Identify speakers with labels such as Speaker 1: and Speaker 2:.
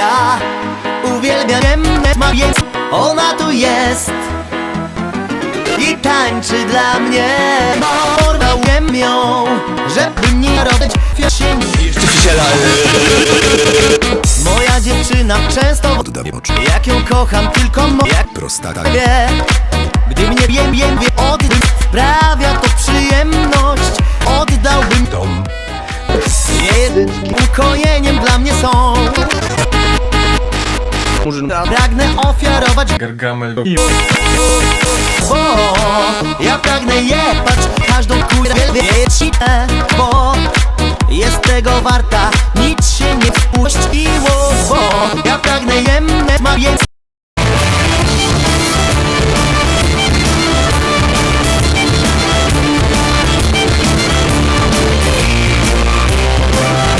Speaker 1: Ja uwielbiam ma więc ona tu jest i tańczy dla mnie Porwałem ją, żeby mnie robić fiosień Moja dziewczyna często
Speaker 2: Oddam oczy.
Speaker 1: Jak ją kocham, tylko moja
Speaker 2: Prostata.
Speaker 1: wie Gdy mnie wiem, wiem, wie oddym Sprawia to przyjemność Oddałbym
Speaker 2: Dom.
Speaker 1: jedynki Ukojeniem dla mnie są
Speaker 3: Murzyn
Speaker 1: Pragnę ofiarować
Speaker 3: Gargamel
Speaker 1: Bo ja pragnę jebać każdą kurę wielbieć Bo jest tego warta